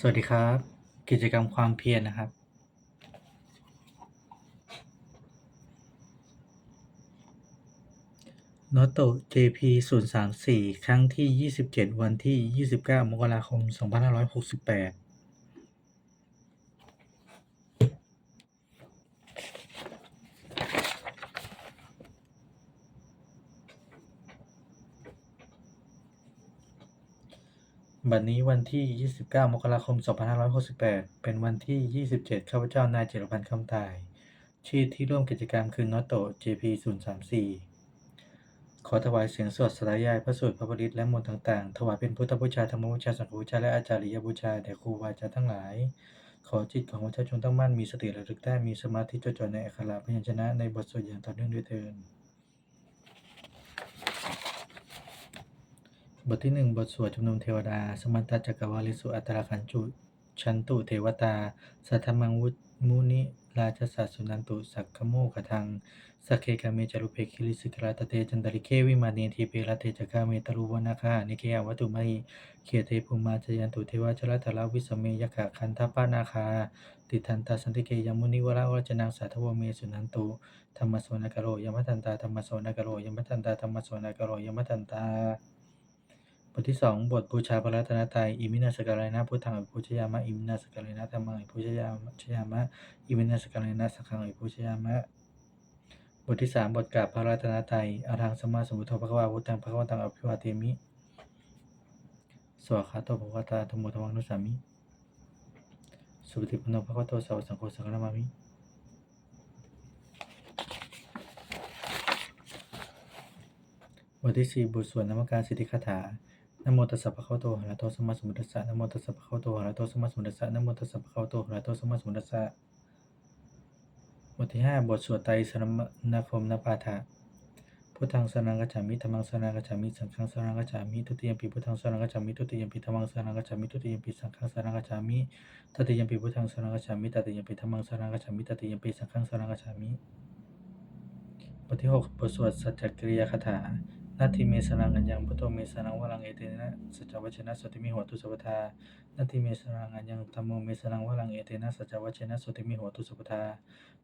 สวัสดีครับ กิจกรรมความเพียรนะครับ โนโต JP 034 ครั้งที่ 27 วันที่ 29 มกราคม 2568 บัดนี้วันที่ 29 มกราคม 2568 เป็นวันที่ 27 ข้าพเจ้านายเจรพันธ์คำตาย ชื่อที่ร่วมกิจกรรมคือโนโต JP 034ขอถวายเสียงสวดสลายายพระสูตรพระบริตและมนต์ต่างๆ ถวายเป็นพุทธบูชาธรรมบูชาสังฆบูชาและอาจาริยบูชาแด่ครูบาอาจารย์ทั้งหลาย ขอจิตของพระเจ้าจงตั้งมั่นมีสติระลึกได้มีสมาธิจดจ่อในอักขระพยัญชนะในบทสวดอย่างต่อเนื่องด้วยเถิด บทที่หนึ่งบทสวดชุมนุมเทวดา สมันตจักรวาลิสุอัตตราคันจุชันตุเทวตา สัทธมังวุมุนิ ราชสัสสุนันตุ สักขโมกทังสักเคกาเมจารุเพคิลิสิกราตเตจันตริเควิมาเนทีเปรเทจกาเมตรุวนาคานิเคยวัตุมหิเขเทภูมาจยันตุเทวจรตลาวิสเมยขะคันทปานาคา ติทันตาสันติเกยมุนิวราวรจนังสาทวเมสุนันตุธรรมโสนกโรยมัทันตาธรรมโสนกโรยมัทันตาธรรมโสนกโรยมัทันตา ทที่สองบทบูชาพระรัตนตรัยอิมินาสการายนะพุทธังอิพุชยามะอิมินาสการายนะธรรมังอิพุชยามะชยามะอิมินาสการายนะสังฆังอิพุชยามะบทที่สามบทกราบพระรัตนตรัยอรังสมมาสมุทโธภะคะวาพุทธังภะคะวันตังอภิวาเทมิสวขาโตภควตาธรรมโมธรรมังนุสสามิสุปฏิปันโนภควโตสาวสังโฆสังฆนามามิบทที่สี่บทสวดนมัการสิทธิคาถา นะโมตัสสะภะคะวะโตอะระหะโตสัมมาสัมพุทธัสสะนะโมตัสสะภะคะวะโตอะระหะโตสัมมาสัมพุทธัสสะนะโมตัสสะภะคะวะโตอะระหะโตสัมมาสัมพุทธัสสะบทที่ห้าบทสวดไตรสรณคมนปาฐะพุทธังสรณังกัจฉามิธัมมังสรณังกัจฉามิสังฆังสรณังกัจฉามิทุติยมปิพุทธังสรณังกัจฉามิทุติยมปิธัมมังสรณังกัจฉามิทุติยมปิสังฆังสรณังกัจฉามิตติยมปิพุทธังสรณังกัจฉามิตติยมปิธัมมังสรณังกัจฉามิตติยมปิสังฆังสรณังกัจฉามิบทที่หกบทสวดสัจจกริยคาถา นาทีเมสรังอัญญังพุทโธเมสรังวรังเอเตนะสัจวัชนะสติมิโหตุสัพพทานาทีเมสรังอัญญังธัมโมเมสรังวรังเอเตนะสัจวัชนะสติมิโหตุสัพพทา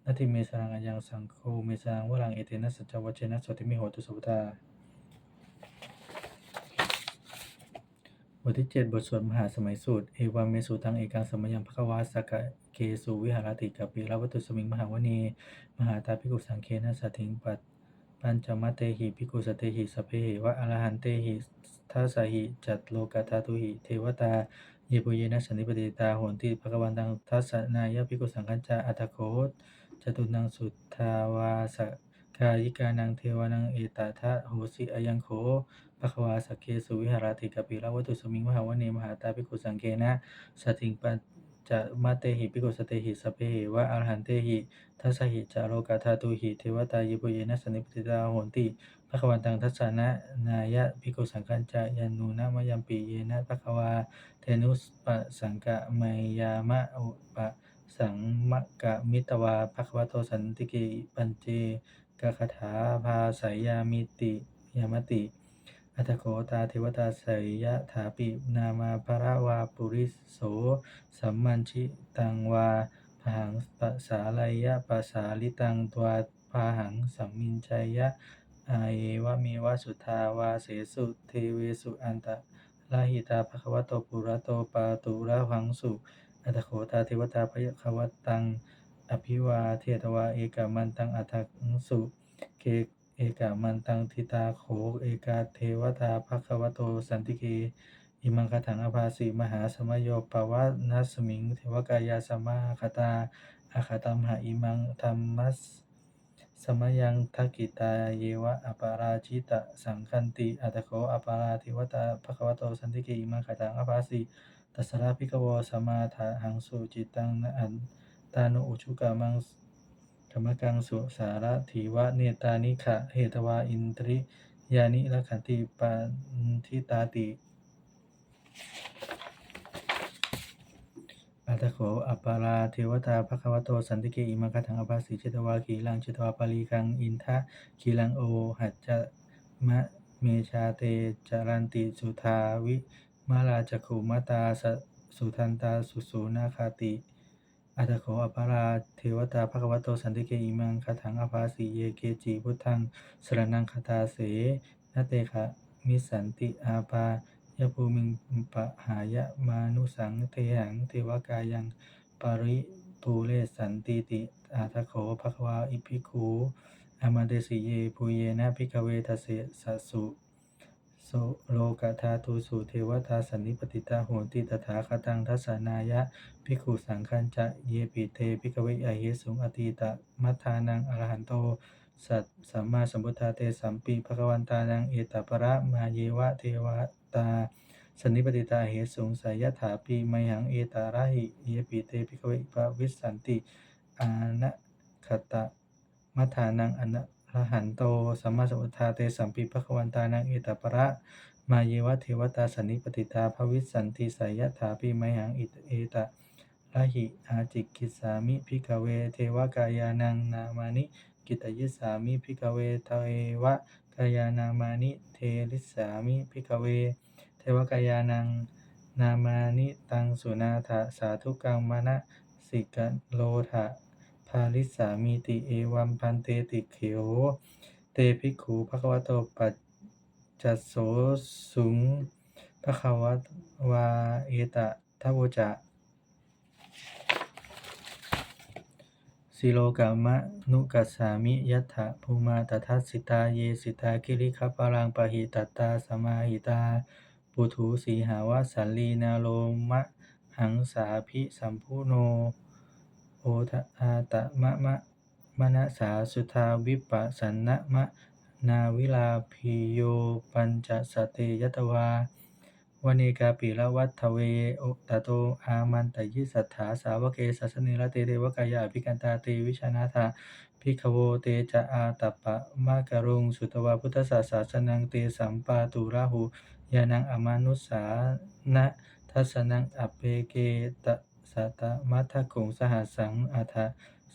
นาทีเมสรังอัญญังสังโฆเมสรังวรังเอเตนะสัจวัชนะสติมิโหตุสัพพทาบทที่เจ็ดบทสวดมหาสมัยสูตร เอวาเมสุตังเอกังสมยังภควาสกะเกสุวิหารติกัปปิรวัตุสมิงมหาวณี มหาตาภิกขุสังเคนะสัถิงปัต ปัญจมเตหิภิกขุสเตหิสเพหิวะอรหันเตหิทัสสหิจัตโลกาธาตุหิเทวตาเยปุเยนะสันนิปติตาโหนติภควันตังทัสสนายภิกขุสังฆัญจาอัตโคตจตุนังสุทธาวาสกายิกานังเทวานังเอตทะโหสิอยังโขภควาสักสุวิหารติกปิลวัตุสมิงมหาวเนมหาตาภิกขุสังเคนะสติงปัญ จะมาเตหิภิกุสเตหิสพเพหิวะอรหันเตหิทัสสหิจาโลกาธาตุหิเทวตายิปุเยนะสนิปติตาโหนติภควันตังทัสสะนะนายะภิกุสังฆัญจายันนูนะมยัมปิเยนะภควาเทนุสปะสังกะไมยามะอุปะสังมะกะมิตวาภควโตสันติเกปัญเจกะคาถาภาสายามิติยามติ อัตโขตาเทวตาสยยะถาปินามาภระวาปุริโสสัมมันชิตังวาพหังปัสาลายะปัสาลิตังตัวพาหังสัมมินชัยยะอาเยวะเมวะสุทาวาเสสุเทเวสุอันตะลาหิตาภควโตปุระโตปาตุระหังสุอัตโขตาเทวตาพยควัตตัง อภิวาเทตวาเอกามันตังอัตถังสุ เก เอกามันตังทิตาโขเอกาเทวตาภควโตสันติเกอิมังคถังอภาสีมหาสมโยปวะนัสมิง เทวกายาสมาคตาอาคตัมหาอิมังธรรมัสสมยังทักกิตาเยวะอปาราชิตะสังคันติอัตโขอปาราเทวตาภควโตสันติเกอิมังคถังอภาสีตัสสราภิกโวสมาทาหังสุจิตังนะอันตานุอุชุกามัง กรรมกังสุสารถีวะเนตานิขะเหตวาอินทริยานิลักขันติปันทิตาติอัตโขอัปปาราเทวตาภควโต สันติเกอิมังคถังอภาสีเจตวาขีลังเจตวาปาลีกัง อินทะขีลังโอ หัจจะมะเมชาเตจารันติ สุทาวิ มาลาจักขุมาตา สุทันตา สุโสนาคาติ อัตโขอภาราเทวตาภควโตสันติเกอิมังคาถังอภาสีเยเกจิพุทธังสรนังคาตาเสนเตขะมิสันติอาปายภูมิงปะหายะมานุสังเทหังเทวกายังปาริปูเรสันติติอัตโขภควาอิภิกขุอามาเดสิเยภูเยนะภิกเวทัสเสสสุ โสโลกธาตุสุเทวตาสันนิปติตาโหนติตถาคตังทัสสนายะภิกขุสังฆัญจะเยปิเตภิกเวอเหสุงอตีตะมัทธานังอรหันโต สัตสัมมาสัมพุทธาเตสัมปีภควันตานังเอตปะระมาเยวะเทวตาสันนิปติตาเหสุงสายถาปีมหังเอตาระหิเยปิเตภิกเวปวิสันติอานะคตะมัทธานังอนะ ระหันโต สัมมาสัมพุทธาเตสัมปีภควันตานังเอตปะระ มาเยวะเทวตาสันนิปติตาภวิสันติสายถาปิไมหังอิเอตะระหิอาจิกิสามิพิกเว เทวกายานังนามานิ กิตยิสามิพิกเวเทวกายานามานิ เทริสามิพิกเว เทวกายานังนามานิตังสุนาถะสาธุกังมณสิกโลทะาลิสามิติเอวัมพันเตติเขโวเตภิกขุภควโตปัจจัสโสสุงพระขาววาเอตะทโวจะสิโลกามะนุกัสสามิยัตถะภูมาตทัสสิตาเยสิตาคิริคัปปารังปะหิตตาสมาหิตา ปุถุสีหาวสัลลีนาโลมะหังสาภิสัมพุโน โอทะอาตะมะมะมะนะสาสุทาวิปัสสนนะมะนาวิลาภิโยปัญจสเตยตวาวเนกาปิละวัตเวโอตโตอามันตยิสัทธาสาวเกสัสเนระเตเทวกายาภิกันตาเตวิชนาธาภิกโวเตจะอาตัปะมะกะรุงสุตวาพุทธศาสสนังเตสัมปาตุราหุยานังอมานุสานะทัสนังอเปเกต สัตตมัทธกุงสหัสสังอัฏฐ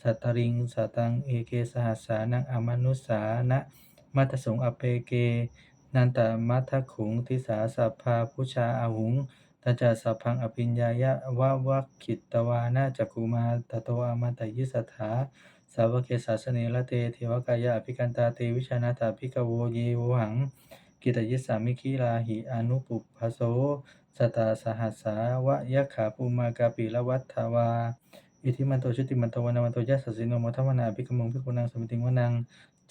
สัตตริงสัตังเอเกสหัสานังอมนุสานะมัทสงอเปเก นันตมัทขุงทิสาสัพพาพุชาอาหุงตจจสัพพังอภิญญายะวะวัคขิตวานาจักุมาตโตอามัตยิสัทธาสาวกเกสาสเนละเตเทวกายะอภิกันตาเตวิชานาตาภิกขโวเยวหัง กิตยิสามิคิลาหิอนุปุพโส สตาสหัสสาวะยะขาภูมากาปิละวัฏทวา อิทิมันโตชุติมันโตวนามันโตยัสสสิโนมทัมมนาภิกขมงภิกขุนังสมิติงวนัง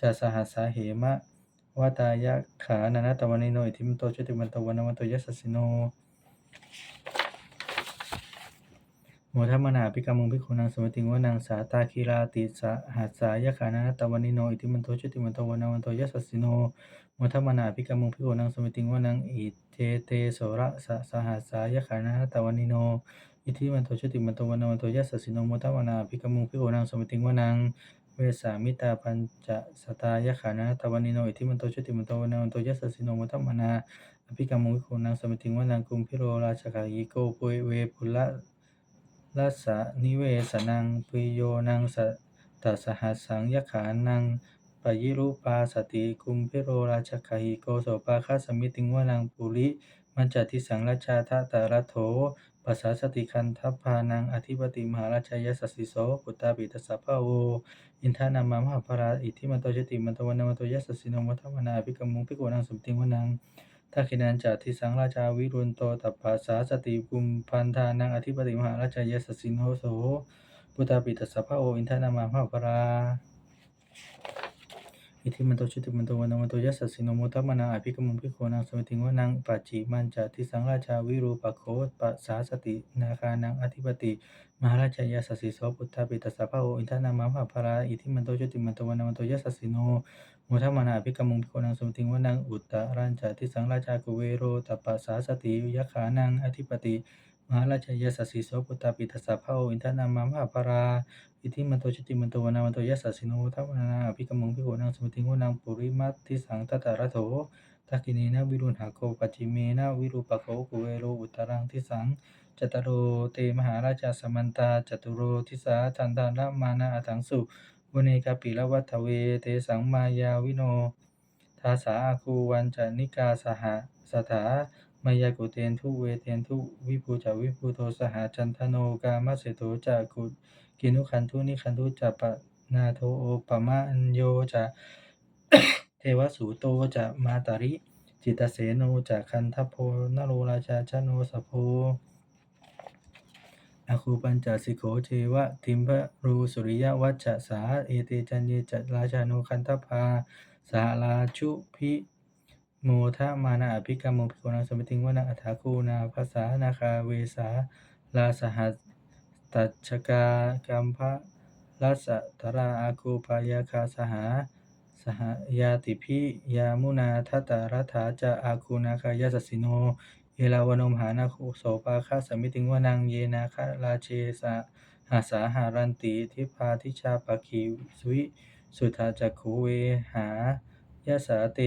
จะสหัสสาเหมะวตายะขานานาตวันิโนอิทิมันโตชุติมันโตวันวันโตยัสสสิโนโมทัมนาภิกขมงภิกขุนังสมติงวนังสาตาคีราติสหัสสายะขานานตวันิโนอิทิมันโตชุติมันโตวันวันโตยัสสสิโนโมทัมนาภิกขมงภิกขุนังสมติงวนังอิ เทเตโสระสะสหัสสายะขานานาตวันิโน อิทิมันโตชุติมันโตวันวันโตยัสสสิโนโมทัมมนาภิกขมงภิกขุนังสมิติงวนังเวสามิตาปัญจสตายะขานะตะวันิโนอิทิมันโตชุติมันโตวันวันโตยัสสสิโนมัตตมนาอภิกรรมุวิโคนังสมิติงวานังกุมพิโรราชกายิโกปุยเวปุละลัสสะนิเวสนังปุโยนังสัตสหัสสังยะขานัง ปยิรุปาสติกุมพิโรราชกายิโกโสปาคาสมิติงวานังปุริมันจติสังราชาทะตาระโถปัสสาสติคันทัพพานังอธิปติมหาราชยสสิโสปุตตาปิตสัพพะโวอินทานามามหาภราอิทิมันโตชติมันตวันมันโตยสสสิโนมัทธวนาภิกมุงภิกขุนังสมติงวนังทักขินันจาทิสังราชาวิรุณโตตัปปาสาสติกุมพันธานังอธิปติมหาราชยสสสิโนโสปุตตาปิตสัพพะโวอินทานามามหาภรา อิทิมันโตชุติมันโตวันมันโตยัสสสิโนโมทัมนาอภิกรมุงภิกขุนังสมิติงวนังปัจจิมันจาทิสังราชาวิรูปโคปัสสาสตินาคานังอธิปติมหาราชยาสสิโสปุตตาปิตัสสะพะโออินทนามามหาภาราอิทิมันโตชุติมันโตวันมันโตยัสสสิโนโมทัมมานาภิกรมุงภิกขุนังสมิติงวนังอุตตรัญจาทิสังราชากุเวโรตัปปัสสาสติยะขานังอธิปติ มหาราชยาสสิโสปุตตาปิตัสสะพะโออินทนามามาภาราอิทิมันโตชุติมันโตวันมันโตยัสสิโนทัมมานาภิกรมุงภิกนังสมติงวนังปุริมัตติสังตตะระโถทักขิเนนะวิรุณหาโกปัจจิเมนะวิรูปโกกุเวโรอุตตรังทิสังจตโรเตมหาราชาสมันตาจตุโรทิสาทันตาละมานาอัถังสุวเนกาปิละวัฏเวเตสังมายาวิโนทาสาอาคูวันจานิกาสหสถา มายากุเตนทุเวเตนทุวิภูจะวิภูโทสหจันทโนกามเสโตจะกุกินุขันธุนิขันธุจะปะนาโทโอปมะอัญโยจะเทวสูโตจะมาตาริ จิตเสโนจะคันทโพนโรราชาชโนสโพอาคูปัญจสิโขเทวะทิมพะรูสุริยวัชสาเอเตจันเยจัราชาโนคันทภาสาราชุพิ โมทะมานาอภิกรรมโมภิกนังสมิติงวนาอัฏฐาคูนาภาษานาคาเวสาลาสหัสตัชกากัมภะรัสสะทราอาคูปายาคาสหา สหยาติพิยามุนาทัตารัฐาจะอาคูนาคายาสสิโนเอลาวโนมหานาคุโสปาคาสมิติงวนังเยนาคาราเชสะหาสาหารันติทิพาทิชาปะคีวิสุทธาจักขูเวหา ยาสาเต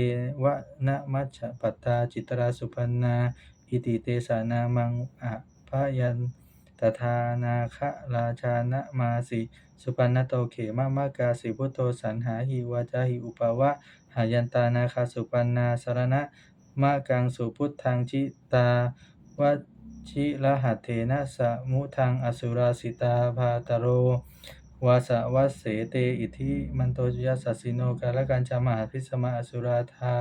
วะนะมัชฌปัตตาจิตราสุปันนาอิติเตสานามังอะพยันตถานาคะราชานะมาสิ สุปันนโตเขมะมะกาสิพุทโธสันหาหิวาจาหิอุปวะ หายันตานาคาสุปันนาสารณะมะกังสุพุทธังจิตาวชิรหัตเถนะสะมุทังอสุราสิตาภาตโร วาสะวัสเสเตอิทิมันโตยัสสสิโนกาลกันจามหาพิสมาอสุราธา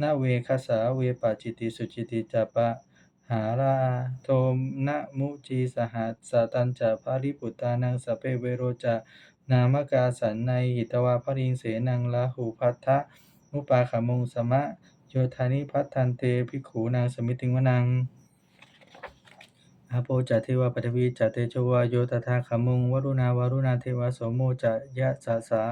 นาเวคสาเวปจิติสุจิติจัปะหาราโทมนะมุจีสหัสสตัญจะภาริปุตตานังสเปเวโรจะนามกาสันในหิตวาภริงเสนังลาหูพัทธะมุปาขมงสมะโยธานิพัทันเตภิกขุนางสมิติงวนัง อาโปจัตเทวาปฐวีจัตเตโชวาโยตถาขมุงวรุณาวรุณาเทวาโสโมจะยะสาสา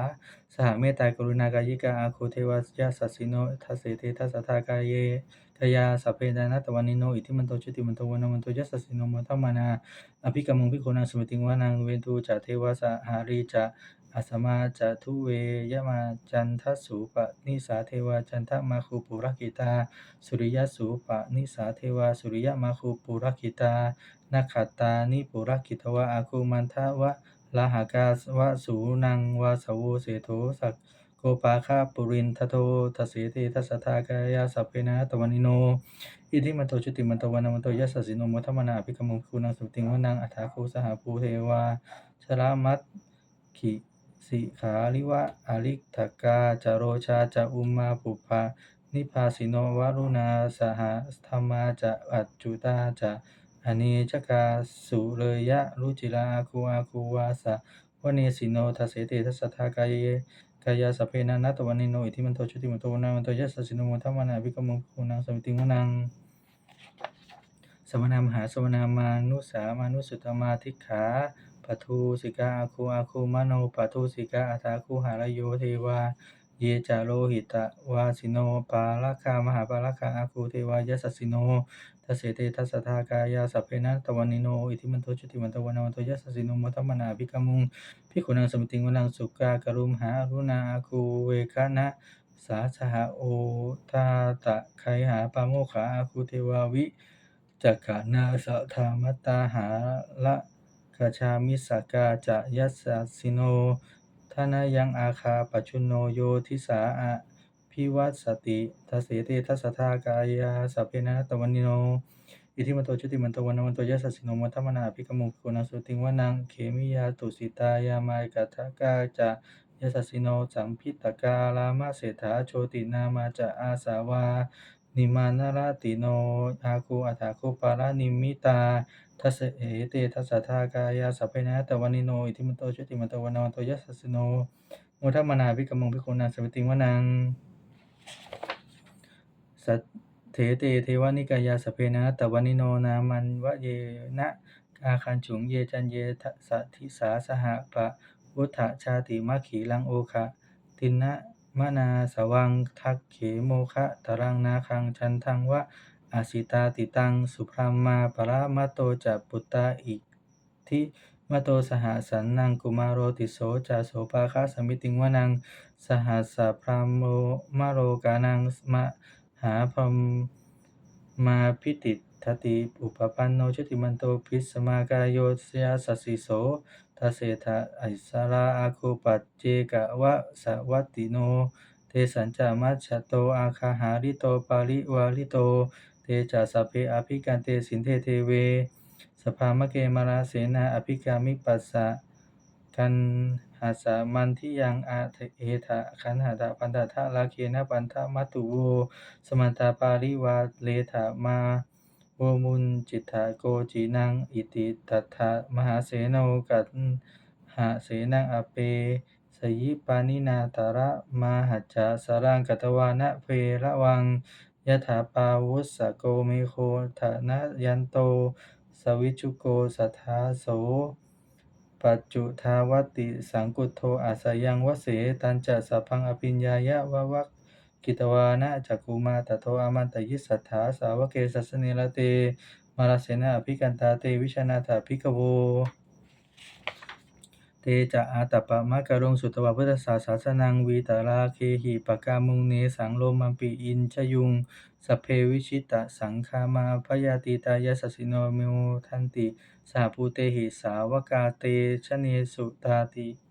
สหเมตตากรุณากายิกาอาคูเทวายะสัสสิโนทัสเสเตทัสทากายเยกายาสัพเพดานตวันนิโนอิทิมันโตชุติมันโตวันมันโตยัสสสิโนมัทมานาอภิกรรมงพิโคนางสมิติงวานังเวนทูจะเทวาสหารีจะ อัสมาจะทุเวยมาจันทสุปะนิสาเทวาจันทมาคูปุรกิตา สุริยสุปะนิสาเทวาสุริยมาคูปุรกิตานาขัตตานิปุรกิตวะอาคูมันทวะลาหากาวะสูนังวาสโวเสโทสักโกปาคาปุรินทโททเสเตทัสสะทากายาสัพเพนะตวันิโน อิทิมันโตชุติมันตวันมันโตยัสสสิโนมัทมนาภิกมงคูนังสุติงวนังอัฏฐาคูสหภูเทวาชรามัตขิ สิขาลิวะอริกถกาจโรชาจะอุมมาปุภานิพาสิโนวรุณาสหธรรมาจะอัจจุตาจะอเนจกาสุเรยะรุจิราอาคูอาคูวาสะวเนสิโนทัสเสตทัสทากายเยกายาสัพเพนะนัตวันนิโนอิทิมันโตชุติมันโตวนามันโตยัสสสิโนมัทมานาภิกมงคูนังสมิติงวนังสมณามหาสมณามานุสามานุสุตมาทิขา ปทูสิกาอาคูอาคูมโนปทูสิกาอัฏฐาคูหารโยเทวา เยจาโลหิตะวาสิโนปาลคามหาปาลคาอาคูเทวายัสสิโนทัสเสเตทัสสทากายาสัพเพนะตวันนิโน อิทิมันโตชุติมันตวันนามันโตยัสสิโนมัทมนาภิกขมุงพิกขุนังสมิติงวนังสุกากรุมหารุณาอาคูเวคะนะสาสหโอทาตะไคหาปาโมขาอาคูเทวาวิจักขานาสะธามตาหาละ กชามิสกาจะยัสสิโนทานายังอาคาปัจจุโนโยทิสาอะพิวัสสติทัสเสเตทัสทากายาสัพเพนะตวันนิโน อิทิมันโตชุติมันโตวันมันโตยัสสิโนมัทมนาภิกมุขโกนัสุติงวนังเขมิยาตุสิตายามายกัทกาจะยัสสิโนสัมพิตกาลามะเศรษฐาโชตินามาจะอาสาวา นิมานารติโนอาคูอัฏฐาคูปารานิมิตาทัสเสเตทัสสะทากายาสัพเพนะตะวันนิโนอิทิมันโตชุติมันโตวันวันโตยัสสิโนโมทัมมนาภิกขมงภิกขุนังสมิติงวนังสัเถเตเทวานิกายาสเพนะตะวันิโนนามันวะเยนะอาคันฉุงเยจันเยทะสะทิสาสหะปะวุฒะชาติมัคขีลังโอคะตินะ มนาสวังทักเขโมคะตรังนาคังชันทังวะอาสิตาติตัง สุพรามาปรามะโตจะปุตตาอิทิมะโตสหสันนังกุมารโรติโสจะโสภาคะสมิติงวนัง สหัสสะพรามโมมะโรกานังมหาพรมมาพิติ ทติอุปปันโนชติมันโตพิสมากายโยสยาสสสิโสทัสเสทะไอสาราอาคูปัจเจกะวะสวัตติโนเตสัญจามัชฌโตอาคาหาริโตปาริวาริโตเตจะสัพเพอภิกันเตสินเทเทเว สภามะเกมาราเสนาอภิกามิปัสสะกันหัสสะมันทิยังอาเอทะขันหาตะปันตทะลาเคนะปันทะมัตุโว สมันตาปาริวาเลถะมา โมุนจิตถะโกจีนัง อิติตัทธะมหาเสโนกันหะเสนังอเปสยิปานินาตระมาหัจจะสารังกัตวานะเพระวังยถาปาวุสโกเมโคทะนะยันโต สวิชุโกสัทธาโส ปัจจุทาวติสังกุโธอาสยังวเสตันจะสัพพังอภิญญายะวะวัก กิตวานะจักกุมาตโทอามันตยิสัทธาสาวกเกสัสเนลเตมาราเสนาภิกันตาเตวิชนาถาภิกโวเตจะอาตปะมะกะรงสุตวะพุทธศาสาสนังวีตราเคหิปกามุงเนสังโลมัมปิอินชยุงสเพวิชิตะสังคามาพยาติตายสสสิโนโมทันติสหภูเตหิสาวกาเตชะเนสุตาติ